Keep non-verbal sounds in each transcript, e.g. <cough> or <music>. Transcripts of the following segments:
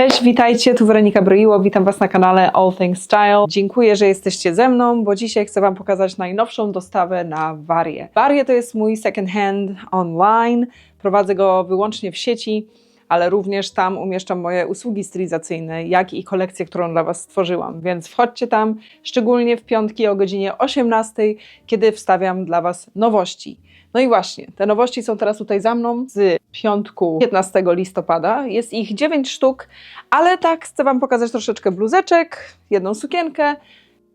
Cześć, witajcie, tu Weronika Broiło, witam Was na kanale All Things Style. Dziękuję, że jesteście ze mną, bo dzisiaj chcę Wam pokazać najnowszą dostawę na Varię. Varię to jest mój second hand online, prowadzę go wyłącznie w sieci, ale również tam umieszczam moje usługi stylizacyjne, jak i kolekcję, którą dla Was stworzyłam. Więc wchodźcie tam, szczególnie w piątki o godzinie 18, kiedy wstawiam dla Was nowości. No i właśnie, te nowości są teraz tutaj za mną z piątku 15 listopada. Jest ich 9 sztuk, ale tak chcę Wam pokazać troszeczkę bluzeczek, jedną sukienkę,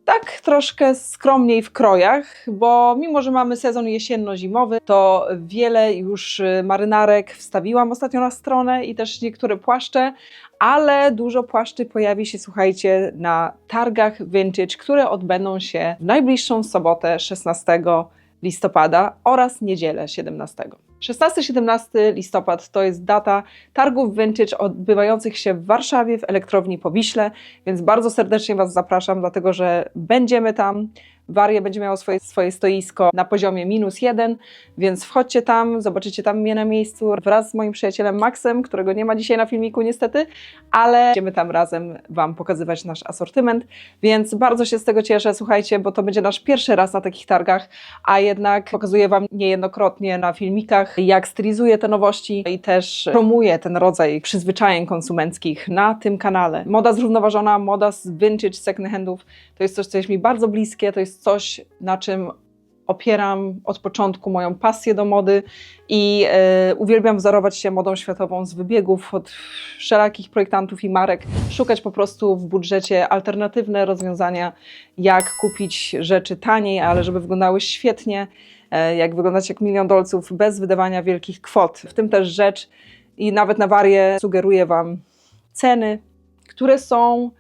tak troszkę skromniej w krojach, bo mimo, że mamy sezon jesienno-zimowy, to wiele już y, marynarek wstawiłam ostatnio na stronę i też niektóre płaszcze, ale dużo płaszczy pojawi się, słuchajcie, na targach vintage, które odbędą się w najbliższą sobotę 16 listopada oraz niedzielę 17. 16-17 listopad to jest data targów vintage odbywających się w Warszawie w elektrowni Powiśle, więc bardzo serdecznie Was zapraszam, dlatego że będziemy tam. Waria będzie miało swoje, swoje stoisko na poziomie minus jeden, więc wchodźcie tam, zobaczycie tam mnie na miejscu wraz z moim przyjacielem Maxem, którego nie ma dzisiaj na filmiku niestety, ale będziemy tam razem Wam pokazywać nasz asortyment, więc bardzo się z tego cieszę, słuchajcie, bo to będzie nasz pierwszy raz na takich targach, a jednak pokazuję Wam niejednokrotnie na filmikach, jak stylizuję te nowości i też promuję ten rodzaj przyzwyczajeń konsumenckich na tym kanale. Moda zrównoważona, moda z vintage second handów, to jest coś, co jest mi bardzo bliskie, to jest coś, na czym opieram od początku moją pasję do mody i e, uwielbiam wzorować się modą światową z wybiegów od wszelakich projektantów i marek, szukać po prostu w budżecie alternatywne rozwiązania, jak kupić rzeczy taniej, ale żeby wyglądały świetnie, e, jak wyglądać jak milion dolców bez wydawania wielkich kwot. W tym też rzecz i nawet na warię sugeruję Wam ceny, które są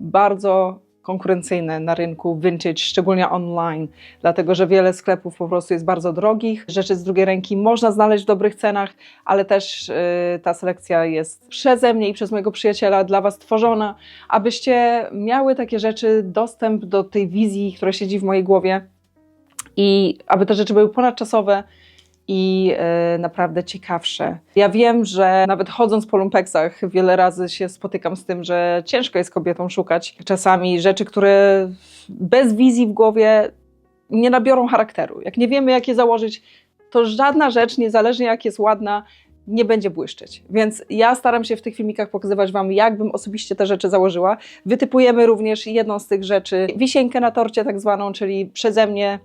bardzo konkurencyjne na rynku vintage, szczególnie online, dlatego że wiele sklepów po prostu jest bardzo drogich. Rzeczy z drugiej ręki można znaleźć w dobrych cenach, ale też y, ta selekcja jest przeze mnie i przez mojego przyjaciela dla Was tworzona, abyście miały takie rzeczy, dostęp do tej wizji, która siedzi w mojej głowie i aby te rzeczy były ponadczasowe i e, naprawdę ciekawsze. Ja wiem, że nawet chodząc po lumpeksach wiele razy się spotykam z tym, że ciężko jest kobietom szukać czasami rzeczy, które bez wizji w głowie nie nabiorą charakteru. Jak nie wiemy, jak je założyć, to żadna rzecz, niezależnie jak jest ładna, nie będzie błyszczeć. Więc ja staram się w tych filmikach pokazywać Wam, jak bym osobiście te rzeczy założyła. Wytypujemy również jedną z tych rzeczy, wisienkę na torcie tak zwaną, czyli przeze mnie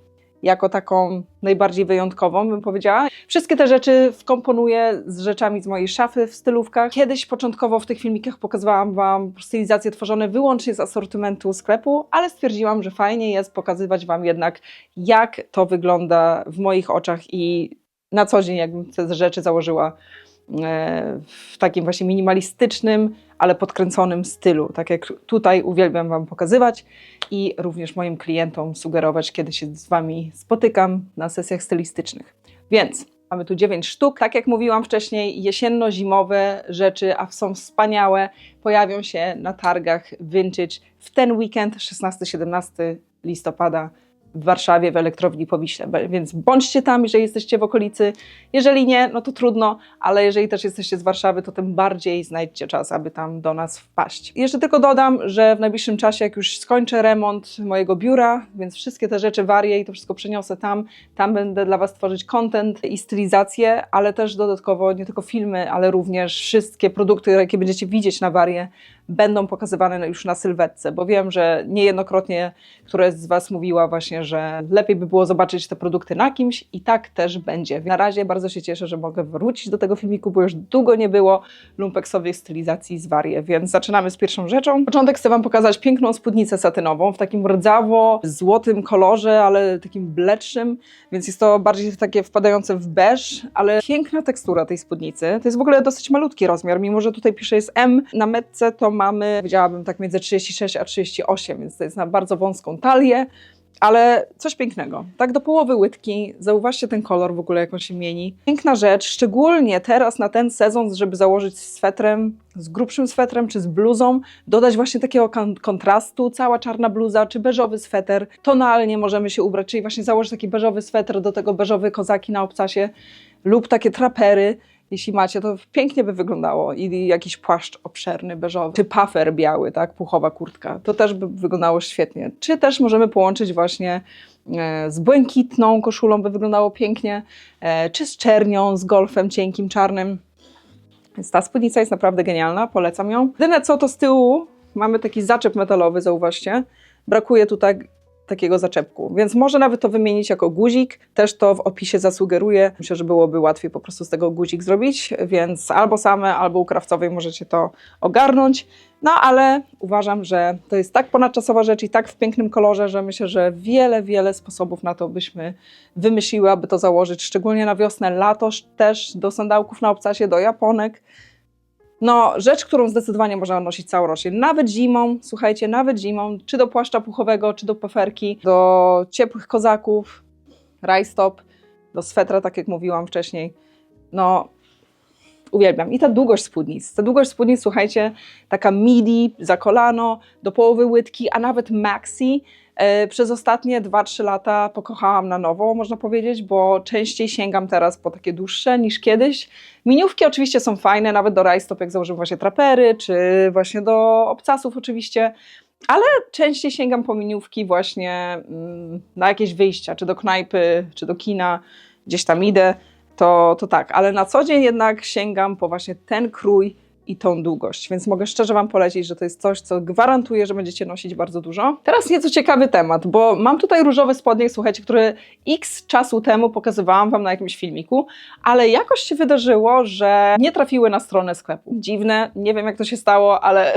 jako taką najbardziej wyjątkową, bym powiedziała. Wszystkie te rzeczy wkomponuję z rzeczami z mojej szafy w stylówkach. Kiedyś początkowo w tych filmikach pokazywałam Wam stylizacje tworzone wyłącznie z asortymentu sklepu, ale stwierdziłam, że fajnie jest pokazywać Wam jednak, jak to wygląda w moich oczach i na co dzień, jakbym te rzeczy założyła w takim właśnie minimalistycznym, ale podkręconym stylu. Tak jak tutaj uwielbiam Wam pokazywać i również moim klientom sugerować, kiedy się z Wami spotykam na sesjach stylistycznych. Więc mamy tu 9 sztuk. Tak jak mówiłam wcześniej, jesienno-zimowe rzeczy, a są wspaniałe, pojawią się na targach vintage w ten weekend 16-17 listopada w Warszawie, w elektrowni Powiśle. Więc bądźcie tam, jeżeli jesteście w okolicy. Jeżeli nie, no to trudno, ale jeżeli też jesteście z Warszawy, to tym bardziej znajdźcie czas, aby tam do nas wpaść. Jeszcze tylko dodam, że w najbliższym czasie, jak już skończę remont mojego biura, więc wszystkie te rzeczy warię i to wszystko przeniosę tam, tam będę dla Was tworzyć content i stylizację, ale też dodatkowo nie tylko filmy, ale również wszystkie produkty, jakie będziecie widzieć na warię, będą pokazywane już na sylwetce, bo wiem, że niejednokrotnie któraś z Was mówiła właśnie, że lepiej by było zobaczyć te produkty na kimś i tak też będzie. Na razie bardzo się cieszę, że mogę wrócić do tego filmiku, bo już długo nie było lumpeksowej stylizacji z Warie, więc zaczynamy z pierwszą rzeczą. Na początek chcę Wam pokazać piękną spódnicę satynową w takim rdzawo-złotym kolorze, ale takim bledszym, więc jest to bardziej takie wpadające w beż, ale piękna tekstura tej spódnicy. To jest w ogóle dosyć malutki rozmiar, mimo że tutaj pisze jest M, na metce to mamy, powiedziałabym tak między 36 a 38, więc to jest na bardzo wąską talię, ale coś pięknego. Tak do połowy łydki, zauważcie ten kolor w ogóle, jak on się mieni. Piękna rzecz, szczególnie teraz na ten sezon, żeby założyć swetrem, z grubszym swetrem czy z bluzą, dodać właśnie takiego kontrastu, cała czarna bluza czy beżowy sweter. Tonalnie możemy się ubrać, czyli właśnie założyć taki beżowy sweter, do tego beżowe kozaki na obcasie lub takie trapery jeśli macie, to pięknie by wyglądało. I jakiś płaszcz obszerny, beżowy, czy pafer biały, tak, puchowa kurtka. To też by wyglądało świetnie. Czy też możemy połączyć właśnie e, z błękitną koszulą, by wyglądało pięknie, e, czy z czernią, z golfem cienkim, czarnym. Więc ta spódnica jest naprawdę genialna, polecam ją. Jedyne co to z tyłu mamy taki zaczep metalowy, zauważcie. Brakuje tu tak, takiego zaczepku, więc może nawet to wymienić jako guzik. Też to w opisie zasugeruję. Myślę, że byłoby łatwiej po prostu z tego guzik zrobić, więc albo same, albo u krawcowej możecie to ogarnąć. No ale uważam, że to jest tak ponadczasowa rzecz i tak w pięknym kolorze, że myślę, że wiele, wiele sposobów na to byśmy wymyśliły, aby to założyć, szczególnie na wiosnę, lato też do sandałków na obcasie, do japonek. No, rzecz, którą zdecydowanie można nosić całorocznie. Nawet zimą, słuchajcie, nawet zimą, czy do płaszcza puchowego, czy do peferki, do ciepłych kozaków, rajstop, do swetra, tak jak mówiłam wcześniej. No, uwielbiam. I ta długość spódnic. Ta długość spódnic, słuchajcie, taka midi za kolano, do połowy łydki, a nawet maxi. E, Przez ostatnie 2-3 lata pokochałam na nowo, można powiedzieć, bo częściej sięgam teraz po takie dłuższe niż kiedyś. Miniówki oczywiście są fajne, nawet do rajstop, jak założymy właśnie trapery, czy właśnie do obcasów oczywiście, ale częściej sięgam po miniówki właśnie mm, na jakieś wyjścia, czy do knajpy, czy do kina, gdzieś tam idę, to, to tak, ale na co dzień jednak sięgam po właśnie ten krój i tą długość, więc mogę szczerze Wam polecić, że to jest coś, co gwarantuje, że będziecie nosić bardzo dużo. Teraz nieco ciekawy temat, bo mam tutaj różowe spodnie, słuchajcie, które x czasu temu pokazywałam Wam na jakimś filmiku, ale jakoś się wydarzyło, że nie trafiły na stronę sklepu. Dziwne, nie wiem jak to się stało, ale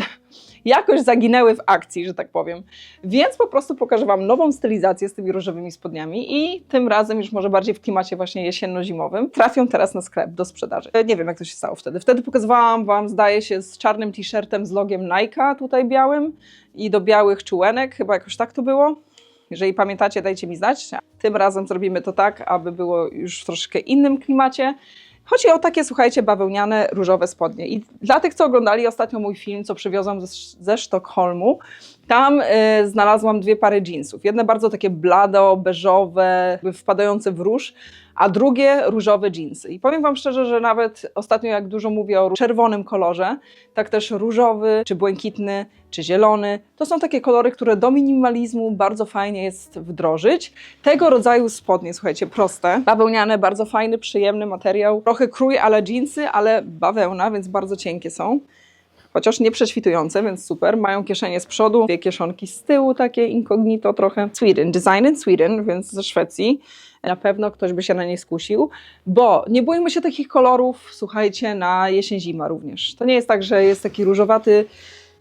jakoś zaginęły w akcji, że tak powiem. Więc po prostu pokażę Wam nową stylizację z tymi różowymi spodniami i tym razem już może bardziej w klimacie właśnie jesienno-zimowym. Trafią teraz na sklep do sprzedaży. E, Nie wiem, jak to się stało wtedy. Wtedy pokazywałam Wam, zdaje się, z czarnym t-shirtem z logiem Nike'a tutaj białym i do białych czułenek, chyba jakoś tak to było. Jeżeli pamiętacie, dajcie mi znać. Tym razem zrobimy to tak, aby było już w troszkę innym klimacie. Chodzi o takie, słuchajcie, bawełniane, różowe spodnie. I dla tych, co oglądali ostatnio mój film, co przywiozłam ze, ze Sztokholmu, tam y, znalazłam dwie pary jeansów. Jedne bardzo takie blado, beżowe, wpadające w róż, a drugie różowe jeansy. I powiem Wam szczerze, że nawet ostatnio, jak dużo mówię o czerwonym kolorze, tak też różowy, czy błękitny, czy zielony, to są takie kolory, które do minimalizmu bardzo fajnie jest wdrożyć. Tego rodzaju spodnie, słuchajcie, proste, bawełniane, bardzo fajny, przyjemny materiał. Trochę krój, ale jeansy, ale bawełna, więc bardzo cienkie są chociaż nie prześwitujące, więc super. Mają kieszenie z przodu, dwie kieszonki z tyłu, takie incognito trochę. Sweden, design in Sweden, więc ze Szwecji. Na pewno ktoś by się na nie skusił, bo nie bójmy się takich kolorów, słuchajcie, na jesień-zima również. To nie jest tak, że jest taki różowaty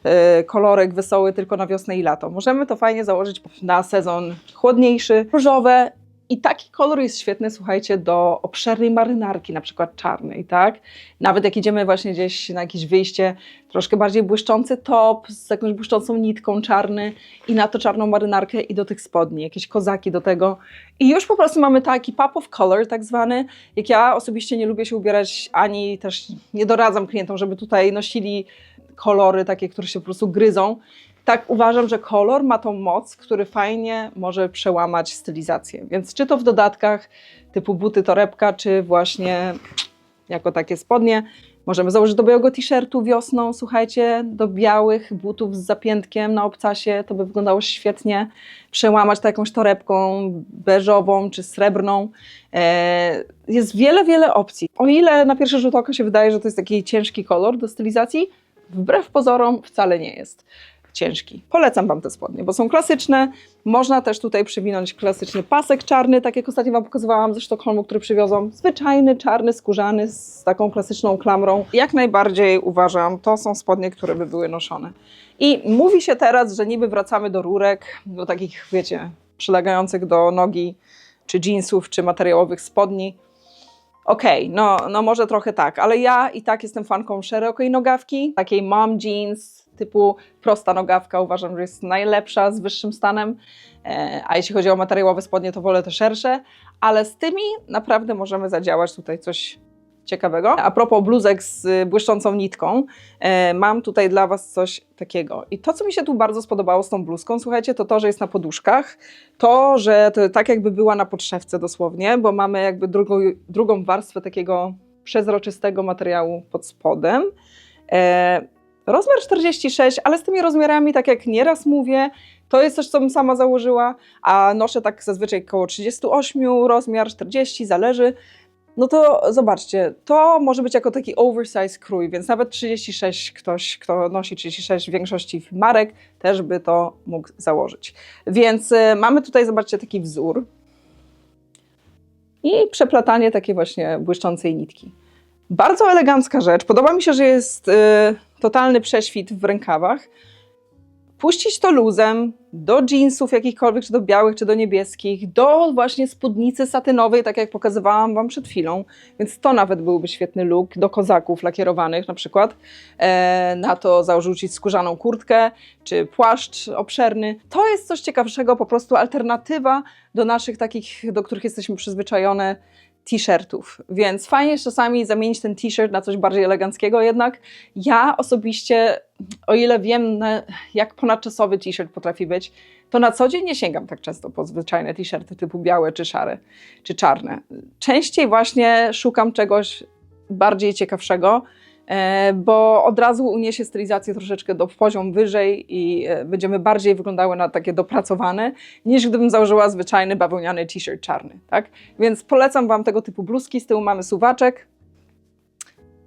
e, kolorek wesoły tylko na wiosnę i lato. Możemy to fajnie założyć na sezon chłodniejszy, różowe. I taki kolor jest świetny, słuchajcie, do obszernej marynarki, na przykład czarnej, tak? Nawet jak idziemy właśnie gdzieś na jakieś wyjście, troszkę bardziej błyszczący top z jakąś błyszczącą nitką czarny i na to czarną marynarkę i do tych spodni, jakieś kozaki do tego. I już po prostu mamy taki pop of color tak zwany. Jak ja osobiście nie lubię się ubierać, ani też nie doradzam klientom, żeby tutaj nosili kolory takie, które się po prostu gryzą. Tak uważam, że kolor ma tą moc, który fajnie może przełamać stylizację. Więc czy to w dodatkach typu buty, torebka, czy właśnie jako takie spodnie. Możemy założyć do białego t-shirtu wiosną, słuchajcie, do białych butów z zapiętkiem na obcasie, to by wyglądało świetnie. Przełamać to jakąś torebką beżową czy srebrną. E, Jest wiele, wiele opcji. O ile na pierwszy rzut oka się wydaje, że to jest taki ciężki kolor do stylizacji, wbrew pozorom wcale nie jest ciężki. Polecam Wam te spodnie, bo są klasyczne. Można też tutaj przywinąć klasyczny pasek czarny, tak jak ostatnio Wam pokazywałam ze Sztokholmu, który przywiozłam. Zwyczajny, czarny, skórzany, z taką klasyczną klamrą. Jak najbardziej uważam, to są spodnie, które by były noszone. I mówi się teraz, że niby wracamy do rurek, do takich, wiecie, przylegających do nogi, czy jeansów, czy materiałowych spodni. Okej, no, no może trochę tak, ale ja i tak jestem fanką szerokiej nogawki, takiej mom jeans, typu prosta nogawka, uważam, że jest najlepsza, z wyższym stanem, e, a jeśli chodzi o materiałowe spodnie, to wolę te szersze, ale z tymi naprawdę możemy zadziałać tutaj coś ciekawego. A propos bluzek z błyszczącą nitką, e, mam tutaj dla Was coś takiego. I to, co mi się tu bardzo spodobało z tą bluzką, słuchajcie, to to, że jest na poduszkach, to, że to tak jakby była na podszewce dosłownie, bo mamy jakby drugą, drugą warstwę takiego przezroczystego materiału pod spodem. E, rozmiar 46, ale z tymi rozmiarami, tak jak nieraz mówię, to jest coś, co bym sama założyła, a noszę tak zazwyczaj około 38, rozmiar 40, zależy. No to zobaczcie, to może być jako taki oversize krój, więc nawet 36 ktoś, kto nosi 36 w większości marek, też by to mógł założyć. Więc y, mamy tutaj, zobaczcie, taki wzór i przeplatanie takiej właśnie błyszczącej nitki. Bardzo elegancka rzecz. Podoba mi się, że jest y, totalny prześwit w rękawach. Puścić to luzem do jeansów jakichkolwiek, czy do białych, czy do niebieskich, do właśnie spódnicy satynowej, tak jak pokazywałam Wam przed chwilą. Więc to nawet byłby świetny look do kozaków lakierowanych na przykład. E, na to zarzucić skórzaną kurtkę, czy płaszcz obszerny. To jest coś ciekawszego, po prostu alternatywa do naszych takich, do których jesteśmy przyzwyczajone t-shirtów, więc fajnie jest czasami zamienić ten t-shirt na coś bardziej eleganckiego jednak. Ja osobiście, o ile wiem jak ponadczasowy t-shirt potrafi być, to na co dzień nie sięgam tak często po zwyczajne t-shirty typu białe czy szare, czy czarne. Częściej właśnie szukam czegoś bardziej ciekawszego, bo od razu uniesie stylizację troszeczkę do poziom wyżej i e, będziemy bardziej wyglądały na takie dopracowane, niż gdybym założyła zwyczajny bawełniany t-shirt czarny, tak? Więc polecam Wam tego typu bluzki. Z tyłu mamy suwaczek.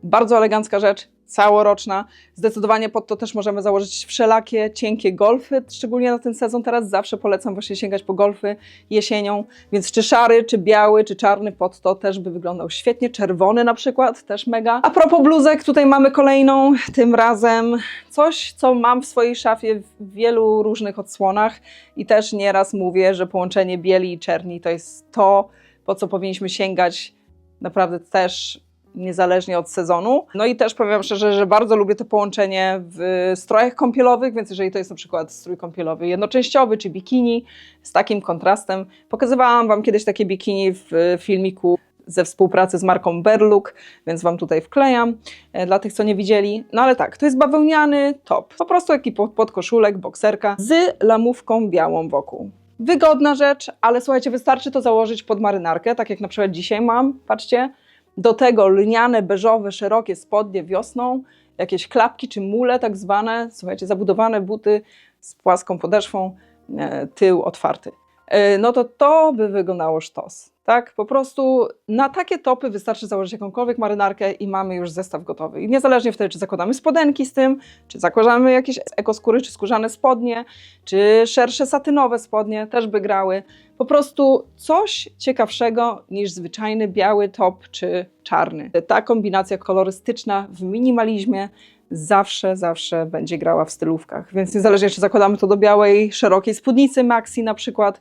Bardzo elegancka rzecz, całoroczna. Zdecydowanie pod to też możemy założyć wszelakie cienkie golfy, szczególnie na ten sezon teraz zawsze polecam właśnie sięgać po golfy jesienią, więc czy szary, czy biały, czy czarny pod to też by wyglądał świetnie. Czerwony na przykład, też mega. A propos bluzek, tutaj mamy kolejną, tym razem coś, co mam w swojej szafie w wielu różnych odsłonach i też nieraz mówię, że połączenie bieli i czerni to jest to, po co powinniśmy sięgać naprawdę też niezależnie od sezonu. No i też powiem szczerze, że bardzo lubię to połączenie w strojach kąpielowych, więc jeżeli to jest na przykład strój kąpielowy jednoczęściowy czy bikini z takim kontrastem. Pokazywałam Wam kiedyś takie bikini w filmiku ze współpracy z marką Berluk, więc Wam tutaj wklejam e, dla tych, co nie widzieli. No ale tak, to jest bawełniany top, po prostu taki pod- podkoszulek, bokserka z lamówką białą wokół. Wygodna rzecz, ale słuchajcie, wystarczy to założyć pod marynarkę, tak jak na przykład dzisiaj mam, patrzcie. Do tego lniane, beżowe, szerokie spodnie wiosną, jakieś klapki czy mule tak zwane, słuchajcie, zabudowane buty z płaską podeszwą, e, tył otwarty. E, No to to by wyglądało sztos, tak? Po prostu na takie topy wystarczy założyć jakąkolwiek marynarkę i mamy już zestaw gotowy. I niezależnie wtedy, czy zakładamy spodenki z tym, czy zakładamy jakieś ekoskóry, czy skórzane spodnie, czy szersze satynowe spodnie, też by grały. Po prostu coś ciekawszego niż zwyczajny biały top czy czarny. Ta kombinacja kolorystyczna w minimalizmie zawsze, zawsze będzie grała w stylówkach. Więc niezależnie, czy zakładamy to do białej, szerokiej spódnicy maxi na przykład,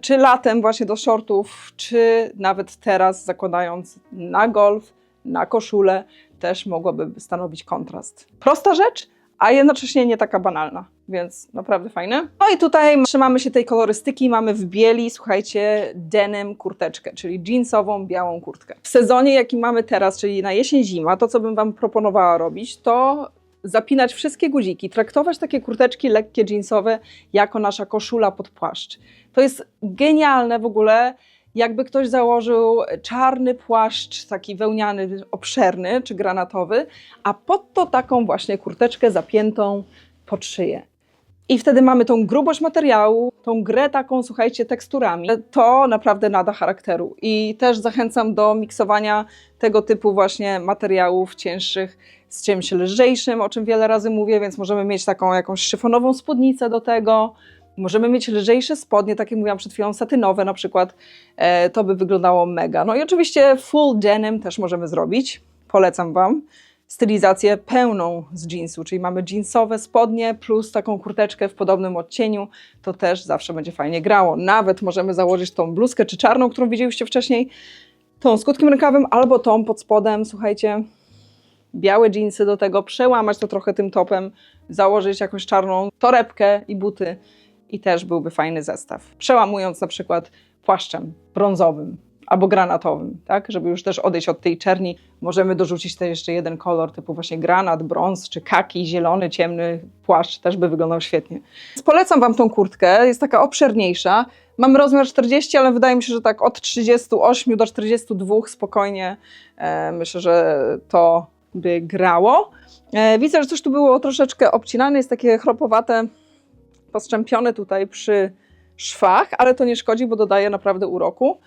czy latem właśnie do shortów, czy nawet teraz zakładając na golf, na koszulę, też mogłaby stanowić kontrast. Prosta rzecz, a jednocześnie nie taka banalna, więc naprawdę fajne. No i tutaj trzymamy się tej kolorystyki, mamy w bieli, słuchajcie, denim kurteczkę, czyli jeansową, białą kurtkę. W sezonie, jaki mamy teraz, czyli na jesień-zima, to co bym Wam proponowała robić, to zapinać wszystkie guziki, traktować takie kurteczki lekkie, jeansowe jako nasza koszula pod płaszcz. To jest genialne w ogóle, jakby ktoś założył czarny płaszcz, taki wełniany, obszerny czy granatowy, a pod to taką właśnie kurteczkę zapiętą pod szyję. I wtedy mamy tą grubość materiału, tą grę taką, słuchajcie, teksturami. To naprawdę nada charakteru. I też zachęcam do miksowania tego typu właśnie materiałów cięższych z czymś lżejszym, o czym wiele razy mówię, więc możemy mieć taką jakąś szyfonową spódnicę do tego. Możemy mieć lżejsze spodnie, tak jak mówiłam przed chwilą, satynowe na przykład. E, to by wyglądało mega. No i oczywiście full denim też możemy zrobić. Polecam Wam stylizację pełną z jeansu, czyli mamy jeansowe spodnie plus taką kurteczkę w podobnym odcieniu, to też zawsze będzie fajnie grało. Nawet możemy założyć tą bluzkę czy czarną, którą widzieliście wcześniej, tą z krótkim rękawem albo tą pod spodem, słuchajcie, białe jeansy do tego, przełamać to trochę tym topem, założyć jakąś czarną torebkę i buty i też byłby fajny zestaw. Przełamując na przykład płaszczem brązowym albo granatowym, tak? Żeby już też odejść od tej czerni, możemy dorzucić też jeszcze jeden kolor typu właśnie granat, brąz czy kaki, zielony, ciemny płaszcz, też by wyglądał świetnie. Więc polecam Wam tą kurtkę, jest taka obszerniejsza. Mamy rozmiar 40, ale wydaje mi się, że tak od 38 do 42 spokojnie e, myślę, że to by grało. E, widzę, że coś tu było troszeczkę obcinane, jest takie chropowate, postrzępione tutaj przy szwach, ale to nie szkodzi, bo dodaje naprawdę uroku.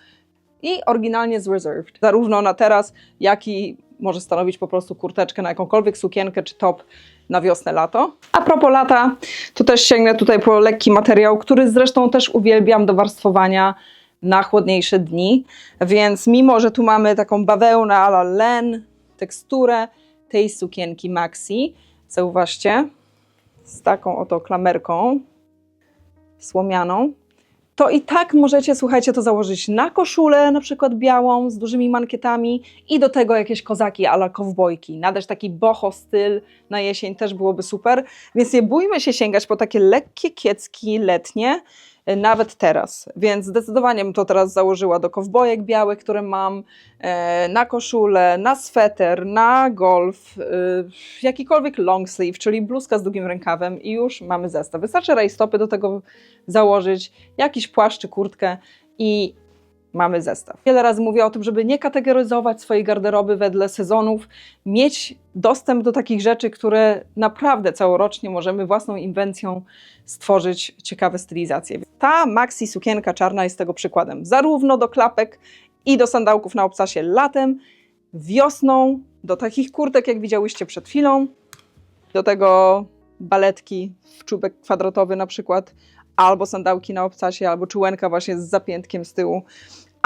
I oryginalnie z Reserved. Zarówno na teraz, jak i może stanowić po prostu kurteczkę na jakąkolwiek sukienkę czy top na wiosnę, lato. A propos lata, to też sięgnę tutaj po lekki materiał, który zresztą też uwielbiam do warstwowania na chłodniejsze dni. Więc mimo, że tu mamy taką bawełnę a la len, teksturę tej sukienki maxi, zauważcie, z taką oto klamerką słomianą, to i tak możecie, słuchajcie, to założyć na koszulę, na przykład białą, z dużymi mankietami i do tego jakieś kozaki ala kowbojki. Nadać taki boho styl na jesień też byłoby super, więc nie bójmy się sięgać po takie lekkie kiecki letnie, nawet teraz. Więc zdecydowanie bym to teraz założyła do kowbojek białych, które mam, e, na koszulę, na sweter, na golf, e, jakikolwiek long sleeve, czyli bluzka z długim rękawem i już mamy zestaw. Wystarczy rajstopy do tego założyć, jakiś płaszcz czy kurtkę i mamy zestaw. Wiele razy mówię o tym, żeby nie kategoryzować swojej garderoby wedle sezonów, mieć dostęp do takich rzeczy, które naprawdę całorocznie możemy własną inwencją stworzyć ciekawe stylizacje. Ta maxi sukienka czarna jest tego przykładem, zarówno do klapek i do sandałków na obcasie latem, wiosną, do takich kurtek, jak widziałyście przed chwilą, do tego baletki w czubek kwadratowy na przykład, albo sandałki na obcasie, albo czułenka właśnie z zapiętkiem z tyłu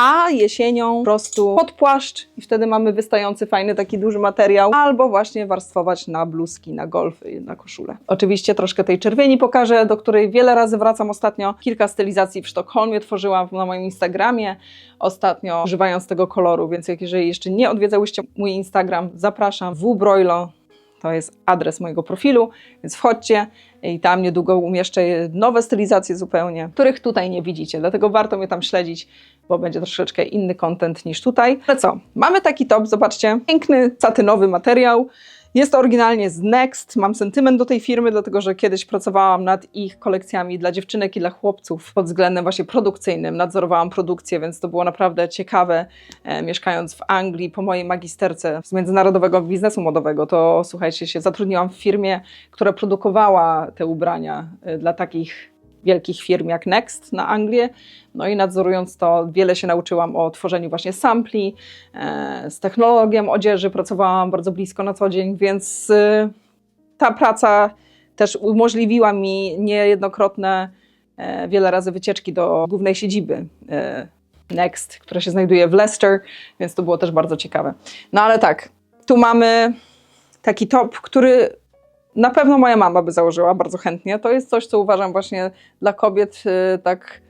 a jesienią po prostu pod płaszcz i wtedy mamy wystający fajny taki duży materiał, albo właśnie warstwować na bluzki, na golfy, na koszulę. Oczywiście troszkę tej czerwieni pokażę, do której wiele razy wracam ostatnio. Kilka stylizacji w Sztokholmie tworzyłam na moim Instagramie ostatnio, używając tego koloru, więc jak jeżeli jeszcze nie odwiedzałyście mój Instagram, zapraszam wbrojlo to jest adres mojego profilu, więc wchodźcie i tam niedługo umieszczę nowe stylizacje zupełnie, których tutaj nie widzicie. Dlatego warto mnie tam śledzić, bo będzie troszeczkę inny content niż tutaj. Ale co? Mamy taki top, zobaczcie, piękny, satynowy materiał. Jest to oryginalnie z Next. Mam sentyment do tej firmy, dlatego że kiedyś pracowałam nad ich kolekcjami dla dziewczynek i dla chłopców pod względem właśnie produkcyjnym. Nadzorowałam produkcję, więc to było naprawdę ciekawe. E, mieszkając w Anglii po mojej magisterce z międzynarodowego biznesu modowego, to słuchajcie, się zatrudniłam w firmie, która produkowała te ubrania e, dla takich wielkich firm jak Next na Anglię. No i nadzorując to, wiele się nauczyłam o tworzeniu właśnie sampli, e, z technologią odzieży pracowałam bardzo blisko na co dzień, więc e, ta praca też umożliwiła mi niejednokrotne e, wiele razy wycieczki do głównej siedziby Next, która się znajduje w Leicester, więc to było też bardzo ciekawe. No ale tak, tu mamy taki top, który na pewno moja mama by założyła bardzo chętnie. To jest coś, co uważam właśnie dla kobiet y, tak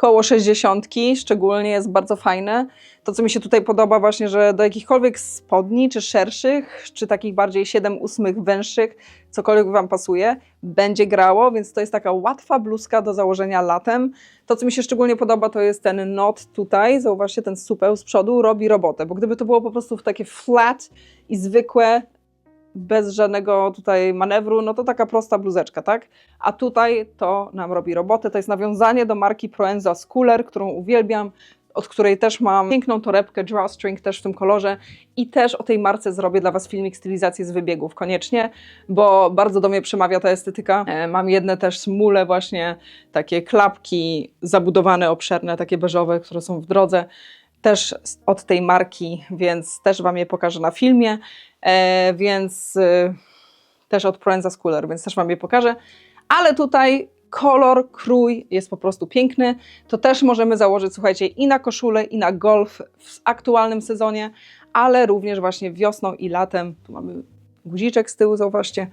koło 60, szczególnie jest bardzo fajne. To, co mi się tutaj podoba, właśnie, że do jakichkolwiek spodni, czy szerszych, czy takich bardziej 7-8 węższych, cokolwiek Wam pasuje, będzie grało, więc to jest taka łatwa bluzka do założenia latem. To, co mi się szczególnie podoba, to jest ten not tutaj, zauważcie, ten supeł z przodu robi robotę, bo gdyby to było po prostu takie flat i zwykłe, bez żadnego tutaj manewru, no to taka prosta bluzeczka, tak? A tutaj to nam robi robotę. To jest nawiązanie do marki Proenza Schooler, którą uwielbiam, od której też mam piękną torebkę drawstring też w tym kolorze i też o tej marce zrobię dla Was filmik stylizacji z wybiegów koniecznie, bo bardzo do mnie przemawia ta estetyka. E, mam jedne też smule właśnie, takie klapki zabudowane, obszerne, takie beżowe, które są w drodze też od tej marki, więc też Wam je pokażę na filmie, więc e, też od Proenza Schooler, więc też Wam je pokażę. Ale tutaj kolor, krój jest po prostu piękny. To też możemy założyć, słuchajcie, i na koszulę, i na golf w aktualnym sezonie, ale również właśnie wiosną i latem. Tu mamy guziczek z tyłu, zauważcie.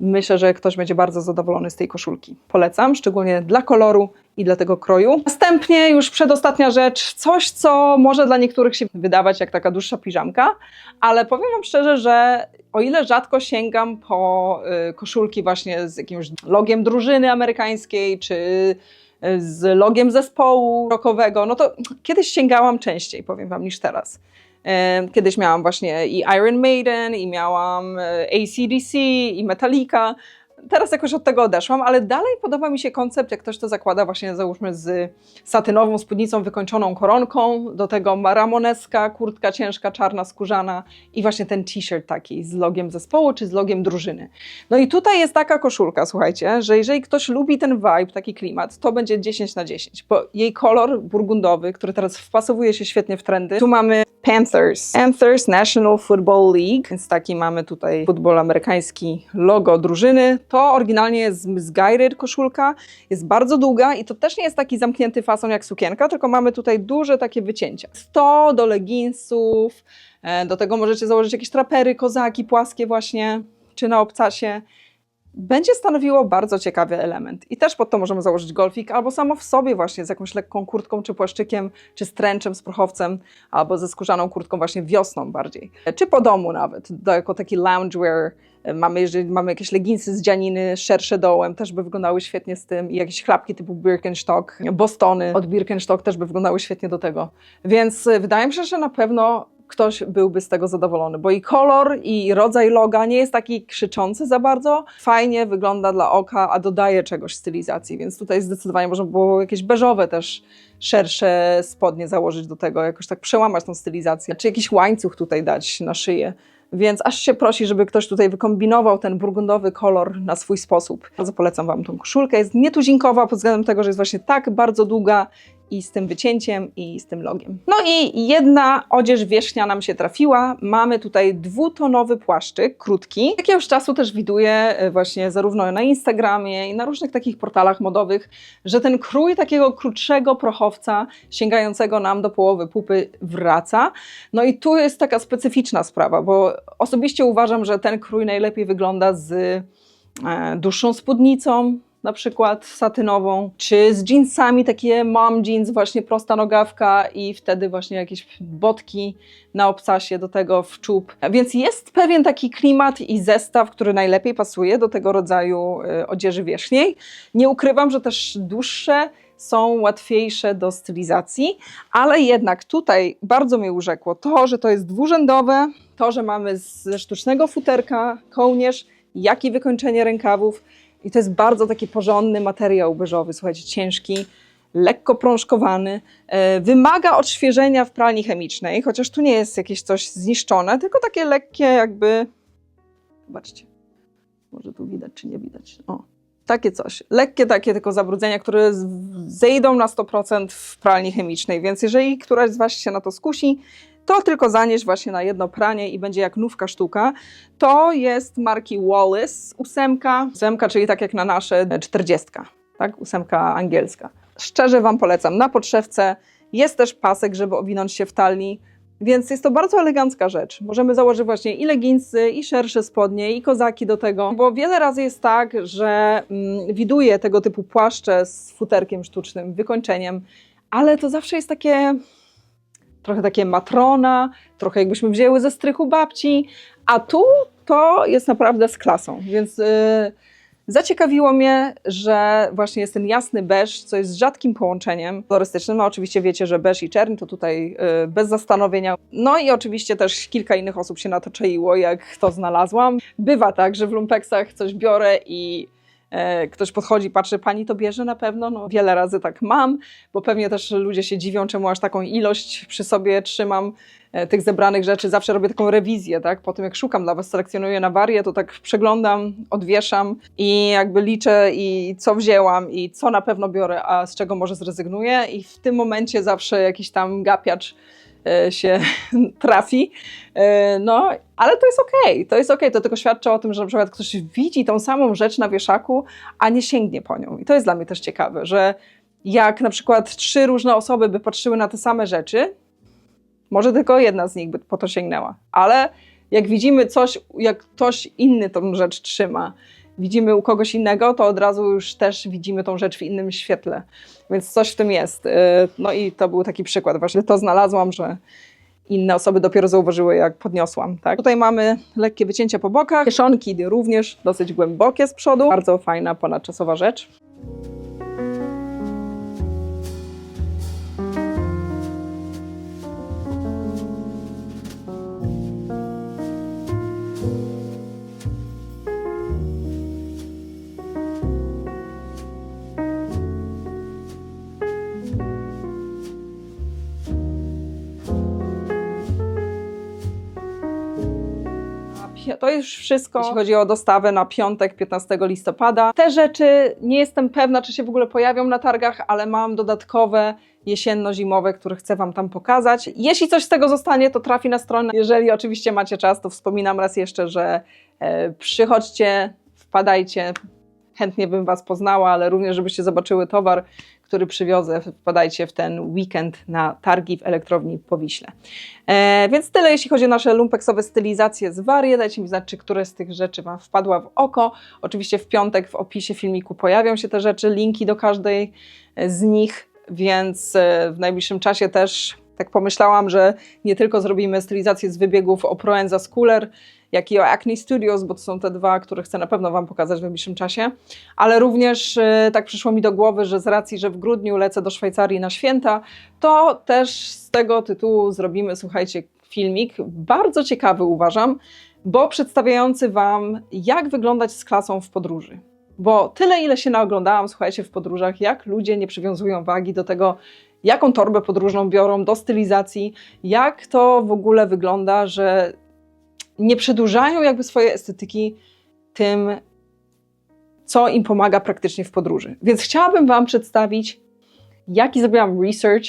Myślę, że ktoś będzie bardzo zadowolony z tej koszulki. Polecam, szczególnie dla koloru i dla tego kroju. Następnie już przedostatnia rzecz, coś co może dla niektórych się wydawać jak taka dłuższa piżamka, ale powiem Wam szczerze, że o ile rzadko sięgam po y, koszulki właśnie z jakimś logiem drużyny amerykańskiej, czy e, z logiem zespołu rockowego. No to kiedyś sięgałam częściej, powiem Wam, niż teraz. Kiedyś miałam właśnie i Iron Maiden, i miałam e, ACDC, i Metallica. Teraz jakoś od tego odeszłam, ale dalej podoba mi się koncept, jak ktoś to zakłada właśnie załóżmy z satynową spódnicą wykończoną koronką, do tego ramoneska, kurtka ciężka, czarna, skórzana i właśnie ten t-shirt taki z logiem zespołu czy z logiem drużyny. No i tutaj jest taka koszulka, słuchajcie, że jeżeli ktoś lubi ten vibe, taki klimat, to będzie 10 na 10, bo jej kolor burgundowy, który teraz wpasowuje się świetnie w trendy, tu mamy Panthers, Panthers National Football League, więc taki mamy tutaj futbol amerykański, logo drużyny. To oryginalnie jest misguided koszulka, jest bardzo długa i to też nie jest taki zamknięty fason jak sukienka, tylko mamy tutaj duże takie wycięcia. 100 do leginsów, e, do tego możecie założyć jakieś trapery, kozaki płaskie właśnie, czy na obcasie będzie stanowiło bardzo ciekawy element. I też pod to możemy założyć golfik, albo samo w sobie właśnie z jakąś lekką kurtką, czy płaszczykiem, czy stręczem, z prochowcem, albo ze skórzaną kurtką właśnie wiosną bardziej. Czy po domu nawet, jako taki loungewear. Mamy, jeżeli mamy jakieś leginsy z dzianiny, szersze dołem, też by wyglądały świetnie z tym. I jakieś klapki typu Birkenstock, Bostony od Birkenstock też by wyglądały świetnie do tego. Więc y, wydaje mi się, że na pewno ktoś byłby z tego zadowolony, bo i kolor, i rodzaj loga nie jest taki krzyczący za bardzo. Fajnie wygląda dla oka, a dodaje czegoś stylizacji, więc tutaj zdecydowanie można było jakieś beżowe też szersze spodnie założyć do tego, jakoś tak przełamać tą stylizację, czy jakiś łańcuch tutaj dać na szyję. Więc aż się prosi, żeby ktoś tutaj wykombinował ten burgundowy kolor na swój sposób. Bardzo polecam Wam tą koszulkę. Jest nietuzinkowa pod względem tego, że jest właśnie tak bardzo długa i z tym wycięciem i z tym logiem. No i jedna odzież wierzchnia nam się trafiła. Mamy tutaj dwutonowy płaszczyk, krótki. Jakiegoś czasu też widuję e, właśnie zarówno na Instagramie i na różnych takich portalach modowych, że ten krój takiego krótszego prochowca sięgającego nam do połowy pupy wraca. No i tu jest taka specyficzna sprawa, bo osobiście uważam, że ten krój najlepiej wygląda z e, dłuższą spódnicą, na przykład satynową, czy z jeansami, takie mom jeans, właśnie prosta nogawka i wtedy właśnie jakieś botki na obcasie do tego w czub. Więc jest pewien taki klimat i zestaw, który najlepiej pasuje do tego rodzaju y, odzieży wierzchniej. Nie ukrywam, że też dłuższe są łatwiejsze do stylizacji, ale jednak tutaj bardzo mnie urzekło to, że to jest dwurzędowe, to, że mamy ze sztucznego futerka kołnierz, jak i wykończenie rękawów, i to jest bardzo taki porządny materiał beżowy, słuchajcie, ciężki, lekko prążkowany. E, wymaga odświeżenia w pralni chemicznej, chociaż tu nie jest jakieś coś zniszczone, tylko takie lekkie jakby... Zobaczcie, może tu widać, czy nie widać. O, takie coś. Lekkie takie tylko zabrudzenia, które zejdą na 100% w pralni chemicznej, więc jeżeli któraś z Was się na to skusi, to tylko zanieść właśnie na jedno pranie i będzie jak nówka sztuka. To jest marki Wallace, ósemka, ósemka, czyli tak jak na nasze czterdziestka, tak? Ósemka angielska. Szczerze Wam polecam. Na podszewce jest też pasek, żeby owinąć się w talii, więc jest to bardzo elegancka rzecz. Możemy założyć właśnie i leginsy, i szersze spodnie, i kozaki do tego, bo wiele razy jest tak, że mm, widuję tego typu płaszcze z futerkiem sztucznym, wykończeniem, ale to zawsze jest takie trochę takie matrona, trochę jakbyśmy wzięły ze strychu babci, a tu to jest naprawdę z klasą, więc yy, zaciekawiło mnie, że właśnie jest ten jasny beż, co jest rzadkim połączeniem kolorystycznym, a oczywiście wiecie, że beż i czerń to tutaj yy, bez zastanowienia. No i oczywiście też kilka innych osób się na to czaiło, jak to znalazłam. Bywa tak, że w lumpeksach coś biorę i ktoś podchodzi, patrzy, pani to bierze na pewno? No wiele razy tak mam, bo pewnie też ludzie się dziwią, czemu aż taką ilość przy sobie trzymam e, tych zebranych rzeczy. Zawsze robię taką rewizję, tak? Po tym jak szukam dla was, selekcjonuję na warię, to tak przeglądam, odwieszam i jakby liczę i co wzięłam i co na pewno biorę, a z czego może zrezygnuję i w tym momencie zawsze jakiś tam gapiacz e, się <laughs> trafi. E, No, ale to jest okej, to jest okej, to tylko świadczy o tym, że na przykład ktoś widzi tą samą rzecz na wieszaku, a nie sięgnie po nią. I to jest dla mnie też ciekawe, że jak na przykład trzy różne osoby by patrzyły na te same rzeczy, może tylko jedna z nich by po to sięgnęła, ale jak widzimy coś, jak ktoś inny tą rzecz trzyma, widzimy u kogoś innego, to od razu już też widzimy tą rzecz w innym świetle. Więc coś w tym jest. Yy, No i to był taki przykład. Właśnie to znalazłam, że inne osoby dopiero zauważyły, jak podniosłam. Tak? Tutaj mamy lekkie wycięcia po bokach, kieszonki również dosyć głębokie z przodu. Bardzo fajna, ponadczasowa rzecz. To już wszystko, jeśli chodzi o dostawę na piątek 15 listopada. Te rzeczy nie jestem pewna, czy się w ogóle pojawią na targach, ale mam dodatkowe jesienno-zimowe, które chcę Wam tam pokazać. Jeśli coś z tego zostanie, to trafi na stronę. Jeżeli oczywiście macie czas, to wspominam raz jeszcze, że e, przychodźcie, wpadajcie. Chętnie bym Was poznała, ale również, żebyście zobaczyły towar, który przywiozę. Wpadajcie w ten weekend na targi w elektrowni Powiśle. E, więc tyle, jeśli chodzi o nasze lumpeksowe stylizacje z Warie. Dajcie mi znać, czy któraś z tych rzeczy Wam wpadła w oko. Oczywiście w piątek w opisie filmiku pojawią się te rzeczy, linki do każdej z nich, więc e, w najbliższym czasie też tak pomyślałam, że nie tylko zrobimy stylizację z wybiegów o Proenza Schooler, jak i o Acne Studios, bo to są te dwa, które chcę na pewno Wam pokazać w najbliższym czasie, ale również e, tak przyszło mi do głowy, że z racji, że w grudniu lecę do Szwajcarii na święta, to też z tego tytułu zrobimy, słuchajcie, filmik, bardzo ciekawy uważam, bo przedstawiający Wam, jak wyglądać z klasą w podróży. Bo tyle, ile się naoglądałam, słuchajcie, w podróżach, jak ludzie nie przywiązują wagi do tego, jaką torbę podróżną biorą, do stylizacji, jak to w ogóle wygląda, że nie przedłużają jakby swojej estetyki tym, co im pomaga praktycznie w podróży. Więc chciałabym Wam przedstawić, jaki zrobiłam research,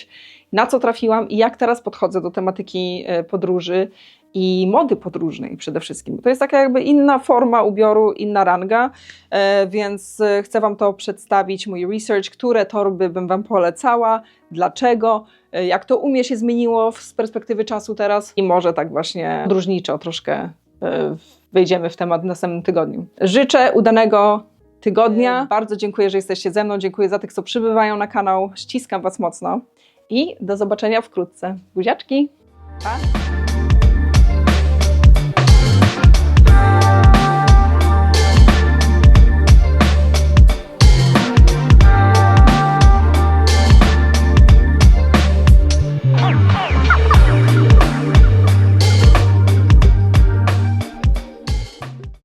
na co trafiłam i jak teraz podchodzę do tematyki e, podróży i mody podróżnej przede wszystkim. To jest taka jakby inna forma ubioru, inna ranga, e, więc e, chcę Wam to przedstawić, mój research, które torby bym Wam polecała, dlaczego, jak to u mnie się zmieniło z perspektywy czasu teraz i może tak właśnie podróżniczo troszkę wejdziemy w temat w następnym tygodniu. Życzę udanego tygodnia. Bardzo dziękuję, że jesteście ze mną. Dziękuję za tych, co przybywają na kanał. Ściskam Was mocno i do zobaczenia wkrótce. Buziaczki! Pa!